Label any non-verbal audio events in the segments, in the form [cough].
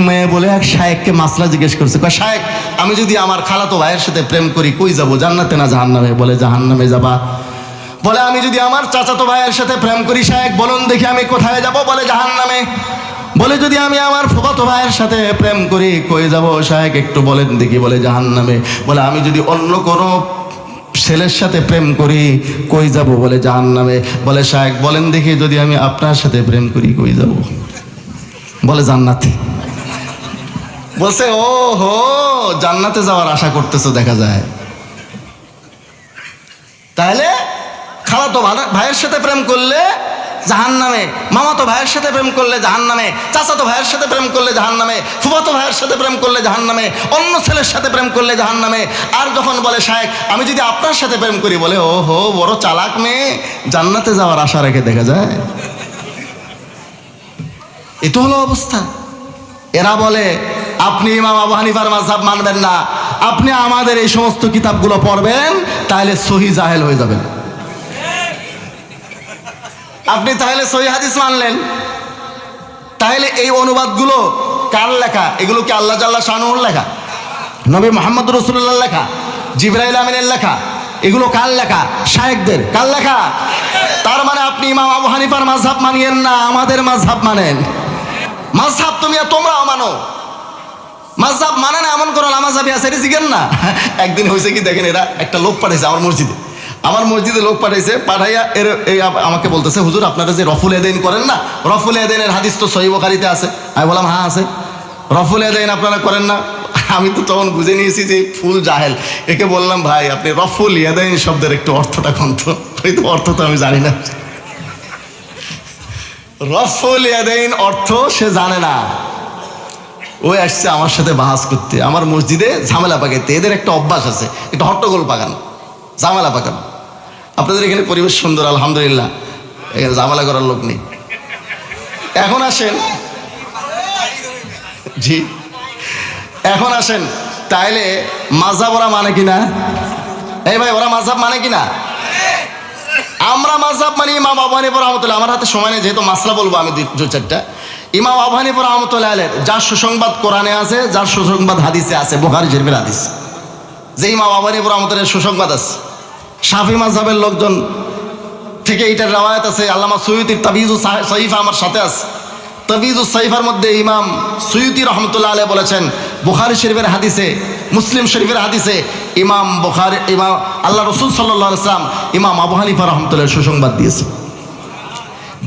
মেয়ে বলে এক শায়েককে মাসলা জিজ্ঞেস করছে। কয়, শায়েক, আমি যদি আমার খালাতো ভাইয়ের সাথে প্রেম করি, কই যাব, জান্নাতে না জাহান্নামে? বলে, জাহান্নামে যাবা। বলে, আমি যদি আমার চাচাতো ভাইয়ের সাথে প্রেম করি, শায়েক, বলুন দেখি আমি কোথায় যাব? বলে, জাহান্নামে। বলে, যদি আমি আমার ফুফাতো ভাইয়ের সাথে প্রেম করি, কই যাব? শায়েক, একটু বলেন দেখি, বলে, জাহান্নামে। বলে, আমি যদি অন্য কোনো ছেলের সাথে প্রেম করি, কই যাব? বলে, জাহান্নামে। বলে, শায়েক, বলেন দেখি যদি আমি আপনার সাথে প্রেম করি, কই যাব? বলে, জান্নাতে। বলছে, ও হো, জান্নাতে যাওয়ার আশা করতেছো, দেখা যায়। তাহলে খালাতো ভাই- ভাইয়ের সাথে প্রেম করলে জাহান নামে মামাতো ভাইয়ের সাথে প্রেম করলে জাহান নামে চাচাতো ভাইয়ের সাথে প্রেম করলে জাহান নামে ফুফাতো ভাইয়ের সাথে প্রেম করলে জাহান নামে অন্য ছেলের সাথে প্রেম করলে জাহান নামে আর যখন বলে, শায়েক, আমি যদি আপনার সাথে প্রেম করি, বলে, ও হো, বড় চালাক মেয়ে, জান্নাতে যাওয়ার আশা রেখে দেখা যায়। এ তো হলো অবস্থা। এরা বলে আপনি ইমাম আবু হানিফার মাঝহাব মানবেন না। আপনি আমাদের এই সমস্ত কিতাবগুলো পড়বেন, তাহলে সহি জাহেল হয়ে যাবেন। আপনি তাহলে সহি হাদিস মানলেন। তাহলে এই অনুবাদগুলো কার লেখা? এগুলো কি আল্লাহ জাল্লাহ শানুর লেখা? নবী মোহাম্মদ রসুল্লাহ লেখা? জিব্রাইল আমিনের লেখা? এগুলো কার লেখা? শায়েকদের কার লেখা? তার মানে আপনি ইমাম আবু হানিফার মাঝহাব মানিয়েন না, আমাদের মাঝহাব মানেন। মাঝহাব তুমি তোমরাও মানো। মাঝহাব মানে না এমন কোনো নামাজাবি আছে, এটা না। [laughs] একদিন হয়েছে কি দেখেন, এরা একটা লোক পাঠাইছে আমার মসজিদে। আমার মসজিদে লোক পাঠাইছে, পাঠাইয়া এর আমাকে বলতেছে, হুজুর, আপনারা যে রফুল এদেন করেন না, রফুল এদেনের হাদিস তো সহিবকারিতে আছে। আমি বললাম হ্যাঁ আছে। রফুল এদেন আপনারা করেন না? [laughs] আমি তো তখন বুঝে নিয়েছি যে ফুল জাহেল। একে বললাম, ভাই, আপনি রফুল ইয়াদাইন শব্দের একটু অর্থটা কন্ত [laughs] ওই তো অর্থ তো আমি জানি না। রফুল ইয়াদাইন অর্থ সে জানে না। ওই আসছে আমার সাথে বাহাস করতে। আমার মসজিদে ঝামেলা পাকাইতে। এদের একটা অভ্যাস আছে, একটা হট্টগোল পাকানো, ঝামেলা পাকানো। আপনাদের এখানে পরিবেশ সুন্দর, আলহামদুলিল্লাহ। এখানে ঝামেলা করার লোক নেই। এখন আসেন। জি। এখন আসেন। তাইলে মাঝাব ওরা মানে কিনা? এই ভাই, ওরা মাঝাব মানে কিনা? আমরা মাঝহাব মানে মা বাবা হানিফা রহমতুল্লাহ। আমার হাতে সময় নেই, যেহেতু মাসলা বলব আমি দু চারটা। ইমাম আবু হানিফা রহমতুল্লাহ আলের যার সুসংবাদ কোরআনে আছে, যার সুসংবাদ হাদিসে আছে, বোখারি, শরীফের হাদিস। যে ইমাম আবু হানিফা রহমতুল্লাহ সুসংবাদ আছে। শাফি মাঝহাবের লোকজন থেকে এটার রাওয়ায়াত আছে, আল্লামা সৈয়দির তাবিজু সহিফা আমার সাথে আছে। তাবিজু সহিফার মধ্যে ইমাম সৈয়দি রহমতুল্লাহ আলহ বলেছেন, বুখারি শরীফের হাদিসে, মুসলিম শরীফের হাদিসে ইমাম বুখারি, ইমাম, আল্লাহ রসুল সাল্লাহ ইসলাম ইমাম আবু হানিফা রহমতুল্লাহ সুসংবাদ দিয়েছে।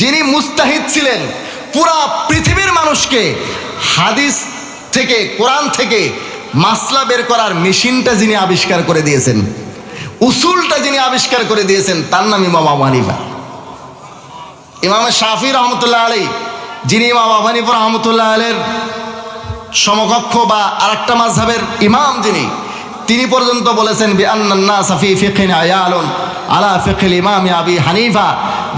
যিনি মুস্তাহিদ ছিলেন পুরা পৃথিবীর মানুষকে হাদিস থেকে, কোরআন থেকে মাসলা বের করার মেশিনটা যিনি আবিষ্কার করে দিয়েছেন, উসুলটা যিনি আবিষ্কার করে দিয়েছেন, তার নাম ইমাম আবু হানিফা। ইমাম শাফি রহমতুল্লাহ আলী যিনি ইমাম আবু রহমতুল্লাহ আলের সমকক্ষ বা আরেকটা মাঝহাবের ইমাম যিনি, তিনি পর্যন্ত বলেছেন বিআন্নান্না সাফি ফিকিন আয়ালুন আলা ফিকিল ইমাম আবি হানিফা।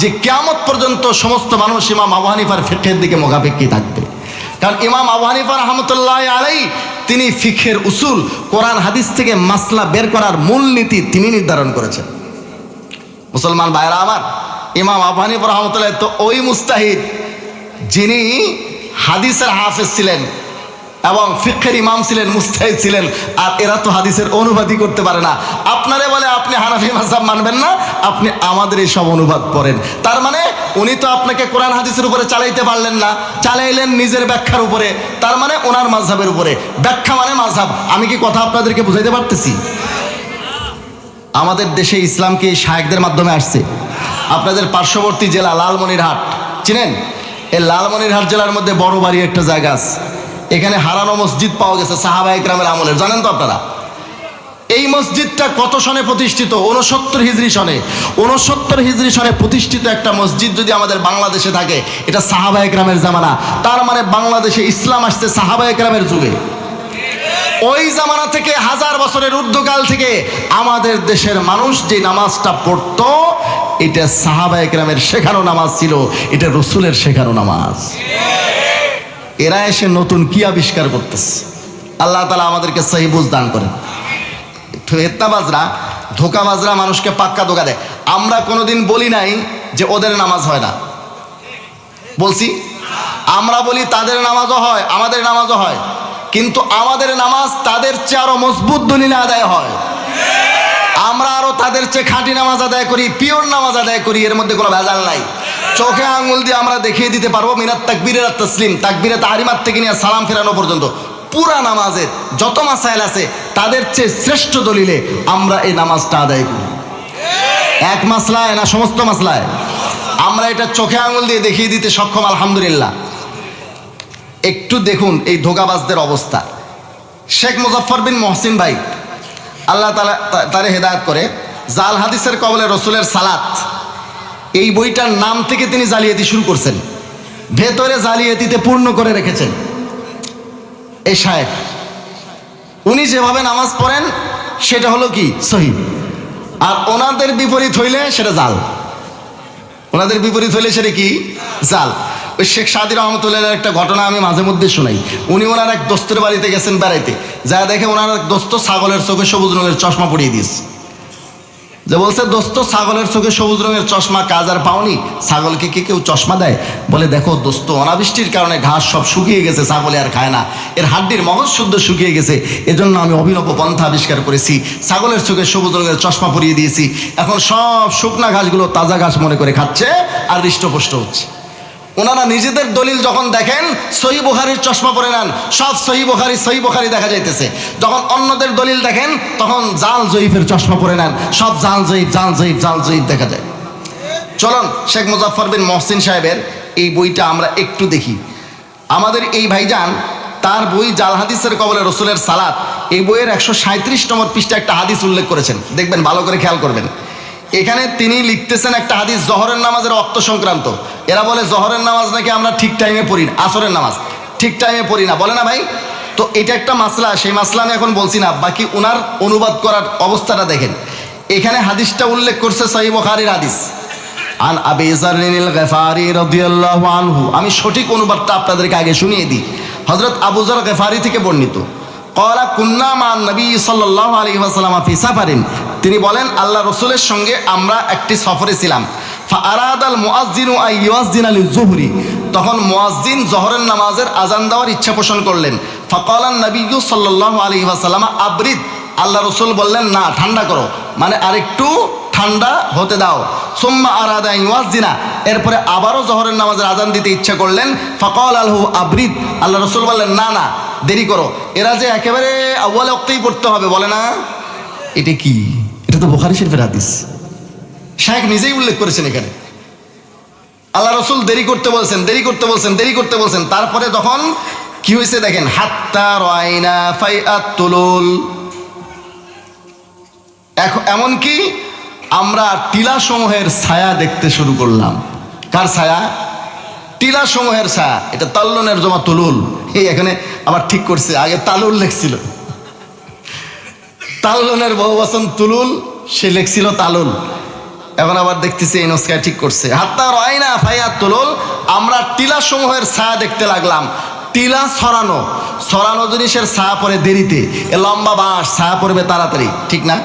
যে কিয়ামত পর্যন্ত সমস্ত মানুষ ইমাম আবু হানিফার ফিকের দিকে মোকাবেক্ষি থাকবে। কারণ ইমাম আবু হানিফা রহমতুল্লাহ আলাই তিনি ফিখের উসুল, কোরআন, হাদিস থেকে মাসলা বের করার মূলনীতি তিনি নির্ধারণ করেছেন। মুসলমান ভাইরা আমার, ইমাম আবু হানিফা রহমতুল্লাহ তো ওই মুস্তাহিদ যিনি হাদিসের হাফেজ ছিলেন এবং ফিক্ষের ইমাম ছিলেন, মুস্তাহিদ ছিলেন, আর এরা তো হাদিসের অনুবাদই করতে পারে না। আপনারে বলে, আপনি হানাফি মাসাব মানবেন না, আপনি আমাদের এই সব অনুবাদ পড়েন। তার মানে উনি তো আপনাকে কোরআন হাদিসের উপরে চালাইতে পারলেন না, চালাইলেন নিজের ব্যাখ্যার উপরে। তার মানে ওনার মাঝহাবের উপরে। ব্যাখ্যা মানে মাঝহাব আমি কি কথা আপনাদেরকে বুঝাইতে পারতেছি? আমাদের দেশে ইসলাম কি মাধ্যমে আসছে? আপনাদের পার্শ্ববর্তী জেলা লালমনিরহাট, চিনেন? এই লালমনিরহাট জেলার মধ্যে বড় বাড়ি একটা জায়গা আছে। এখানে হারানো মসজিদ পাওয়া গেছে সাহাবা ইকরামের আমলের জানেন তো আপনারা? এই মসজিদটা কত সনে প্রতিষ্ঠিত? উনসত্তর হিজরি সনে। উনসত্তর হিজরি সনে প্রতিষ্ঠিত একটা মসজিদ যদি আমাদের বাংলাদেশে থাকে, এটা সাহাবা একরামের জামানা। তার মানে বাংলাদেশে ইসলাম আসছে সাহাবা একরামের যুগে। ওই জামানা থেকে হাজার বছরের ঊর্ধ্বকাল থেকে আমাদের দেশের মানুষ যে নামাজটা পড়তো, এটা সাহাবা একরামের শেখানো নামাজ ছিল। এটা রসুলের শেখানো নামাজ। এরা এসে নতুন কি আবিষ্কার করতেছে? আল্লাহ তালা আমাদেরকে সহি বুঝ দান করেন। ফেতনাবাজরা ধোকাবাজরা মানুষকে পাক্কা ধোকা দেয়। আমরা কোনোদিন বলি নাই যে ওদের নামাজ হয় না। বলছি, আমরা বলি তাদের নামাজও হয়, আমাদের নামাজও হয়। কিন্তু আমাদের নামাজ তাদের চেয়ে আরও মজবুত দলিলে আদায় হয়। আমরা আরও তাদের চেয়ে খাঁটি নামাজ আদায় করি, পিওর নামাজ আদায় করি, এর মধ্যে কোনো ভেজাল নাই। চোখে আঙুল দিয়ে আমরা দেখিয়ে দিতে পারব মিনাত তাকবীরের আর তসলিম। তাকবীরে তাহারিমাত থেকে নিয়ে সালাম ফেরানো পর্যন্ত। পুরা নামাজের যত মাসাইল আছে, তাদের চেয়ে শ্রেষ্ঠ দলিলে আমরা এই নামাজটা আদায় করি। এক মাসলায় না সমস্ত মাসলায়? আমরা এটা চোখে আঙুল দিয়ে দেখিয়ে দিতে সক্ষম, আলহামদুলিল্লাহ। একটু দেখুন এই ধোকাবাজদের অবস্থা। শেখ মুজফর বিন মহসিন ভাই, আল্লাহ তালা তারে হেদায়ত করে, জাল হাদিসের কবলে রসুলের সালাত এই বইটার নাম থেকে তিনি জালিয়াতি শুরু করছেন। ভেতরে জালিয়াতিতে পূর্ণ করে রেখেছেন। এই সাহেব, উনি যেভাবে নামাজ পড়েন, সেটা হলো কি? সহি। আর ওনাদের বিপরীত হইলে সেটা জাল। ওনাদের বিপরীত হইলে সেটা কি? জাল। ওই শেখ সাদি রহমতুল্লাহ একটা ঘটনা আমি মাঝে মধ্যে শোনাই। উনি ওনার এক দোস্তের বাড়িতে গেছেন বেড়াইতে। যা দেখে ওনার এক দোস্ত ছাগলের চোখে সবুজ রঙের চশমা পরিয়ে দিয়েছে। যে বলছে, দোস্ত, ছাগলের চোখে সবুজ রঙের চশমা, কাজ আর পাওনি। ছাগলকে কে কেউ চশমা দেয়? বলে, দেখো দোস্ত, অনাবৃষ্টির কারণে ঘাস সব শুকিয়ে গেছে, ছাগলে আর খায় না। এর হাড্ডির মগজ শুদ্ধ শুকিয়ে গেছে। এজন্য আমি অভিনব পন্থা আবিষ্কার করেছি। ছাগলের চোখে সবুজ রঙের চশমা পরিয়ে দিয়েছি। এখন সব শুকনা ঘাসগুলো তাজা ঘাস মনে করে খাচ্ছে, আর হৃষ্টপুষ্ট হচ্ছে। ওনারা নিজেদের দলিল যখন দেখেন, সহি বুখারির চশমা পরে নেন। সব সহি বুখারি সহি বুখারি দেখা যাইতেছে। যখন অন্যদের দলিল দেখেন, তখন জাল জয়ীফের চশমা পরে নেন। সব জাল জয়ীফ জাল জয়ীফ জাল জয়ীফ দেখা যায়। চলুন, শেখ মুজাফর বিন মহসিন সাহেবের এই বইটা আমরা একটু দেখি। আমাদের এই ভাইজান, তার বই জাল হাদিসের কবলে রসুলের সালাত, এই বইয়ের একশো সাঁত্রিশ নম্বর পৃষ্ঠা একটা হাদিস উল্লেখ করেছেন। দেখবেন, ভালো করে খেয়াল করবেন। এখানে তিনি লিখতেছেন একটা হাদিস, জহরের নামাজের অক্ত সংক্রান্ত। এরা বলে, জহরের নামাজ নাকি আমরা ঠিক টাইমে পড়ি না? আসরের নামাজ। ঠিক টাইমে পড়ি না। বলে না ভাই? তো এটা একটা মাসলা, সেই মাসলা আমি এখন বলছি না। বাকি ওনার অনুবাদ করার অবস্থাটা দেখেন। এখানে হাদিসটা উল্লেখ করছে সহি বখারির হাদিস। আন আনহু। আমি সঠিক অনুবাদটা আপনাদেরকে আগে শুনিয়ে দিই। হযরত আবু যর গেফারি থেকে বর্ণিত। কলা কুন্না মা নবী সাল্লাল্লাহু আলাইহি ওয়াসাল্লাম ফি সাফারিন। তিনি বলেন, আল্লাহ রসুলের সঙ্গে আমরা একটি সফরে ছিলাম। আই আলী জুহরি। তখন মুআজ্জিন জহরের নামাজের আজান দেওয়ার ইচ্ছা পোষণ করলেন। ফাকালান নবী সাল্লাল্লাহু আলাইহি ওয়াসাল্লাম আবরিদ আল্লাহ রসুল বললেন, না, ঠান্ডা করো। মানে আরেকটু ঠান্ডা হতে দাও। সোম্মা আরাদা ইওয়াজিনা এরপরে আবারও জহরের নামাজের আজান দিতে ইচ্ছা করলেন। ফকল আলহু আবরিদ আল্লাহ রসুল বললেন, না না, দেরি করো। এরা যে একেবারে আউ্বালে অক্তেই পড়তে হবে, বলে না? এটা কি? এটা তো বোখারি শরীফের হাদিস। শাহেক নিজেই উল্লেখ করেছেন এখানে। আল্লাহ রসুল দেরি করতে বলছেন, দেরি করতে বলছেন, দেরি করতে বলছেন। তারপরে তখন কি হয়েছে দেখেন? হাত্তা রয়না ফাই এখন এমনকি আমরা টিলা সমূহের ছায়া দেখতে শুরু করলাম। কার ছায়া? টিলা সমূহের ছায়া। এটা তাল্লনের জমা তুলুল। এই এখানে আবার ঠিক করছে, আগে তালুল লেখছিল। তাল্লনের বহু বচন তুলুল, সে লেখছিল তালুল। এখন আবার দেখতেছি এই নস্কায় ঠিক করছে। হাত্তা রয়না ফাইয়া তুলুল, আমরা টিলা সমূহের ছায়া দেখতে লাগলাম। টিলা ছড়ানো ছড়ানো জিনিসের ছায়া পরে দেরিতে। এ লম্বা বাঁশ, ছায়া পড়বে তাড়াতাড়ি, ঠিক না?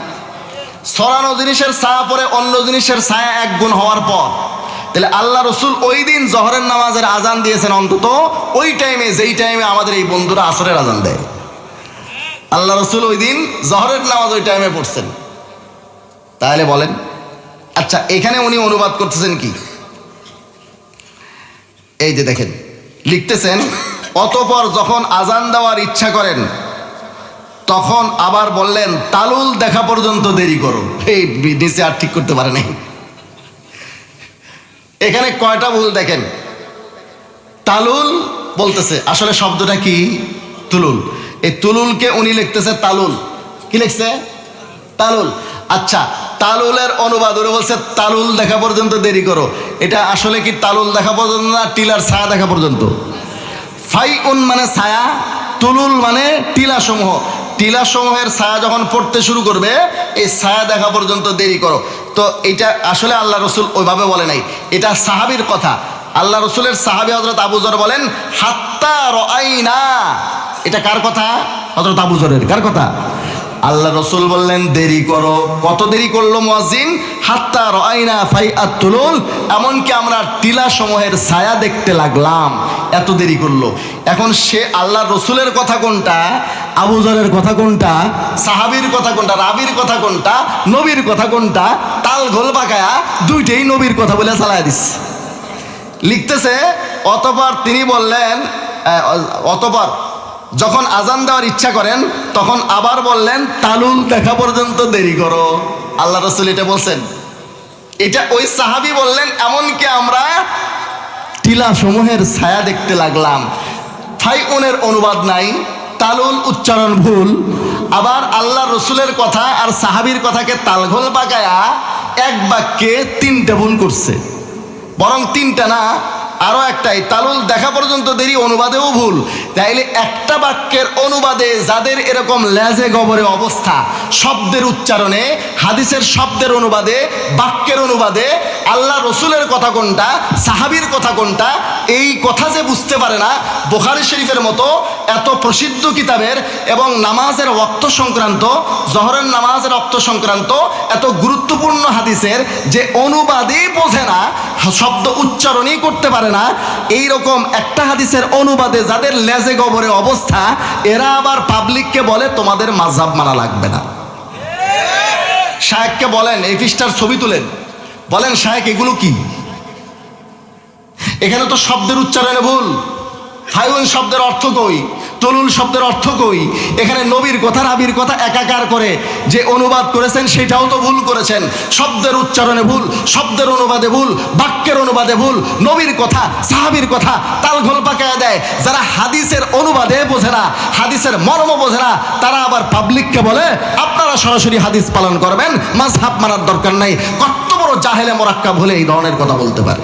ছড়ানো জিনিসের ছায়া পরে অন্য জিনিসের ছায়া এক গুণ হওয়ার পর। তাহলে আল্লাহ রসুল ওই দিন জহরের নামাজের আজান দিয়েছেন অন্তত ওই টাইমে যেই টাইমে আমাদের এই বন্ধুরা আসরের আজান দেয়। আল্লাহ রসুল ওই দিন জহরের নামাজ ওই টাইমে পড়ছেন। তাহলে বলেন আচ্ছা এখানে উনি অনুবাদ করতেছেন কি? এই যে দেখেন, লিখতেছেন, অতপর যখন আজান দেওয়ার ইচ্ছা করেন, তখন আবার বললেন, তালুল দেখা পর্যন্ত দেরি করো। এই নিচে আর ঠিক করতে পারে নাই। এখানে কয়টা ভুল দেখেন? তালুল বলতেছে, আসলে শব্দটা কি? তুলুল। এই তুলুলকে উনি লিখতেছে তালুল। কি লিখছে? তালুল। আচ্ছা তালুলের অনুবাদ, ওরা বলছে, তালুল দেখা পর্যন্ত দেরি করো। এটা আসলে কি তালুল দেখা পর্যন্ত না টিলার ছায়া দেখা পর্যন্ত? ফাই উন মানে ছায়া, তুলুল মানে টিলা সমূহ টিলা সমূহের ছায়া যখন পড়তে শুরু করবে, এই ছায়া দেখা পর্যন্ত দেরি করো। তো এটা আসলে আল্লাহ রসুল ওইভাবে বলে নাই। এটা সাহাবির কথা। আল্লাহ রসুলের সাহাবি হজরত আবুজর বলেন, হাত্তা রআইনা এটা কার কথা? হজরত আবুজরের কার কথা? আল্লাহ রসুল বললেন, দেরি করো। কত দেরি করল মুয়াজ্জিন? হাত্তা রয়না ফাই আতুলুল এমনকি আমরা টিলা সমূহের ছায়া দেখতে লাগলাম। এত দেরি করল। এখন সে আল্লাহ রসুলের কথা কোনটা? আবুজরের কথা কোনটা? সাহাবির কথা কোনটা? রাবির কথা কোনটা? নবীর কথা কোনটা? তাল ঘোল বাঁকায়া দুইটাই নবীর কথা বলে চালায় দিস। লিখতেছে, অতপর তিনি বললেন অতপর যখন আজান দেওয়ার ইচ্ছা করেন, তখন আবার বললেন, তালুল দেখা পর্যন্ত দেরি করো। আল্লাহ রসুল এটা বলছেন। এটা ওই সাহাবি বললেন, এমনকি আমরা টিলা সমূহের ছায়া দেখতে লাগলাম। ফাইউনের অনুবাদ নাই, তালুল উচ্চারণ ভুল। আবার আল্লাহ রসুলের কথা আর সাহাবির কথাকে তালঘোল পাকায়া এক বাক্যে তিনটা ভুল করছে। বরং তিনটা না আরও একটাই, তালুল দেখা পর্যন্ত দেরি, অনুবাদেও ভুল। তাইলে একটা বাক্যের অনুবাদে যাদের এরকম লেজে গবরে অবস্থা, শব্দের উচ্চারণে, হাদিসের শব্দের অনুবাদে, বাক্যের অনুবাদে আল্লাহ রসুলের কথা কোনটা? সাহাবির কথা কোনটা? এই কথা যে বুঝতে পারে না, বোখারি শরীফের মতো এত প্রসিদ্ধ কিতাবের এবং নামাজের রক্ত সংক্রান্ত, জহরের নামাজের রক্ত সংক্রান্ত এত গুরুত্বপূর্ণ হাদিসের যে অনুবাদেই বোঝে না, শব্দ উচ্চারণই করতে পারে না এই রকম একটা হাদিসের অনুবাদে যাদের লেজে গবরে অবস্থা, এরা আবার পাবলিককে বলে তোমাদের মাঝাব মানা লাগবে না। শায়েককে বলেন, এই পৃষ্ঠার ছবি তুলেন। বলেন শায়েক, এগুলো কি? এখানে তো শব্দের উচ্চারণে ভুল। ফাইউন শব্দের অর্থ কই? তলুল শব্দের অর্থ কই? এখানে নবীর কথা, রাবির কথা একাকার করে যে অনুবাদ করেছেন, সেটাও তো ভুল করেছেন। শব্দের উচ্চারণে ভুল, শব্দের অনুবাদে ভুল, বাক্যের অনুবাদে ভুল, নবীর কথা, সাহাবির কথা তাল ঘোল পাকায় দেয়। যারা হাদিসের অনুবাদে বোঝে না, হাদিসের মর্ম বোঝে না, তারা আবার পাবলিককে বলে, আপনারা সরাসরি হাদিস পালন করবেন মাঝহাব মানার দরকার নাই। কত বড় জাহেলে মোরাক্কা হলে এই ধরনের কথা বলতে পারে।